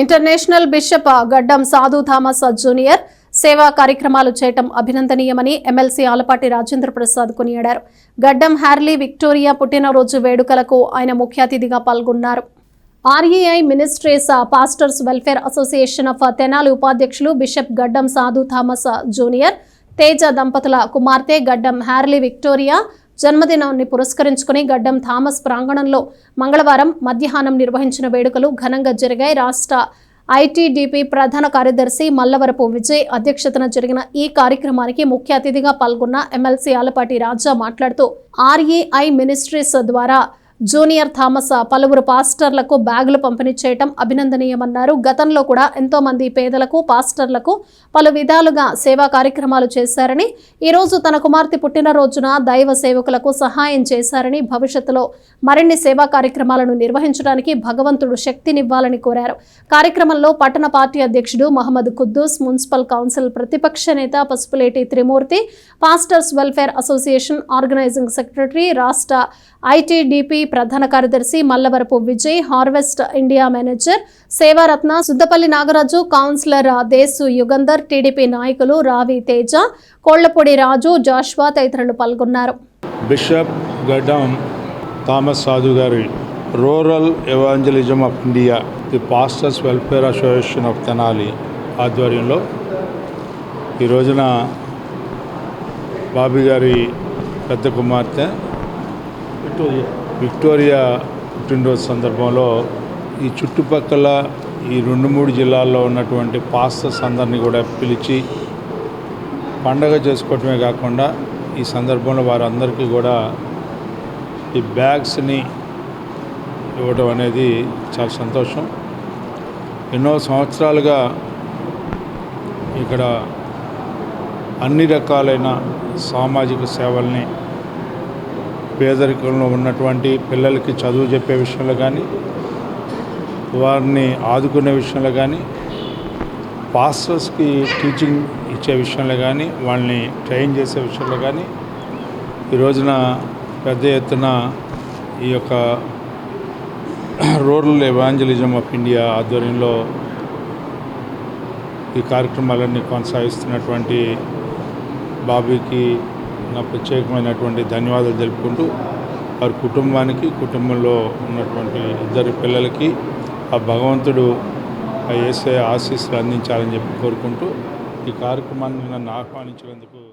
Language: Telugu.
ఇంటర్నేషనల్ బిషప్ గడ్డం సాధు థామస్ జూనియర్ సేవా కార్యక్రమాలు చేయటం అభినందనీయమని ఎమ్మెల్సీ ఆలపాటి రాజేంద్ర ప్రసాద్ కొనియాడారు. గడ్డం హ్యార్లీ విక్టోరియా పుట్టినరోజు వేడుకలకు ఆయన ముఖ్య అతిథిగా పాల్గొన్నారు. REI ministries pastors welfare association of Tenali ఉపాధ్యక్షులు బిషప్ గడ్డం సాధు థామస్ జూనియర్ తేజ దంపతుల కుమార్తె గడ్డం హ్యార్లీ విక్టోరియా జన్మదినాన్ని పురస్కరించుకుని గడ్డం థామస్ ప్రాంగణంలో మంగళవారం మధ్యాహ్నం నిర్వహించిన వేడుకలు ఘనంగా జరిగాయి. రాష్ట్ర ఐటీడీపీ ప్రధాన కార్యదర్శి మల్లవరపు విజయ్ అధ్యక్షతన జరిగిన ఈ కార్యక్రమానికి ముఖ్య అతిథిగా పాల్గొన్న ఎమ్మెల్సీ ఆలపాటి రాజా మాట్లాడుతూ ఆర్ఏఐ మినిస్ట్రీస్ ద్వారా జూనియర్ థామస్ పలువురు పాస్టర్లకు బ్యాగులు పంపిణీ చేయటం అభినందనీయమన్నారు. గతంలో కూడా ఎంతో మంది పేదలకు పాస్టర్లకు పలు విధాలుగా సేవా కార్యక్రమాలు చేశారని ఈరోజు తన కుమార్తె పుట్టినరోజున దైవ సేవకులకు సహాయం చేశారని భవిష్యత్తులో మరిన్ని సేవా కార్యక్రమాలను నిర్వహించడానికి భగవంతుడు శక్తినివ్వాలని కోరారు. కార్యక్రమంలో పట్టణ పార్టీ అధ్యక్షుడు మహమ్మద్ కుద్దూస్ మున్సిపల్ కౌన్సిల్ ప్రతిపక్ష నేత Pasupuleti Trimurthi pastors welfare association organising secretary రాష్ట్ర ఐటీడీపీ ప్రధాన కార్యదర్శి Mallavarapu Vijay harvest India manager సేవారత్న Suddapalli Nagaraju councillor Desu Yugandhar TDP నాయకులు రావి తేజ కోళ్ళపూడి రాజు జాష్వా తదితరులు పాల్గొన్నారు. బిషప్ గడ్డం థామస్ సాధు గారి rural evangelism of India the pastors welfare association of Tenali ఆధ్వర్యంలో ఈ రోజున బాబీ గారి పెద్ద కుమార్తె విక్టోరియా పుట్టినరోజు సందర్భంలో ఈ చుట్టుపక్కల ఈ రెండు మూడు జిల్లాల్లో ఉన్నటువంటి పాస్టర్స్ అందరినీ కూడా పిలిచి పండగ చేసుకోవటమే కాకుండా ఈ సందర్భంలో వారందరికీ కూడా ఈ బ్యాగ్స్ని ఇవ్వడం అనేది చాలా సంతోషం. ఎన్నో సంవత్సరాలుగా ఇక్కడ అన్ని రకాలైన సామాజిక సేవల్ని పేదరికంలో ఉన్నటువంటి పిల్లలకి చదువు చెప్పే విషయంలో కానీ వారిని ఆదుకునే విషయంలో కానీ పాస్టర్స్కి టీచింగ్ ఇచ్చే విషయంలో కానీ వాళ్ళని ట్రైన్ చేసే విషయంలో కానీ ఈ రోజున పెద్ద ఎత్తున ఈ యొక్క రూరల్ ఎవాంజలిజం ఆఫ్ ఇండియా ఆధ్వర్యంలో ఈ కార్యక్రమాలన్నీ కొనసాగిస్తున్నటువంటి బాబీకి నా ప్రత్యేకమైనటువంటి ధన్యవాదాలు తెలుపుకుంటూ వారి కుటుంబానికి కుటుంబంలో ఉన్నటువంటి ఇద్దరు పిల్లలకి ఆ భగవంతుడు ఆ ఏసే ఆశీస్సులు అందించాలని చెప్పి కోరుకుంటూ ఈ కార్యక్రమాన్ని నన్ను ఆహ్వానించినందుకు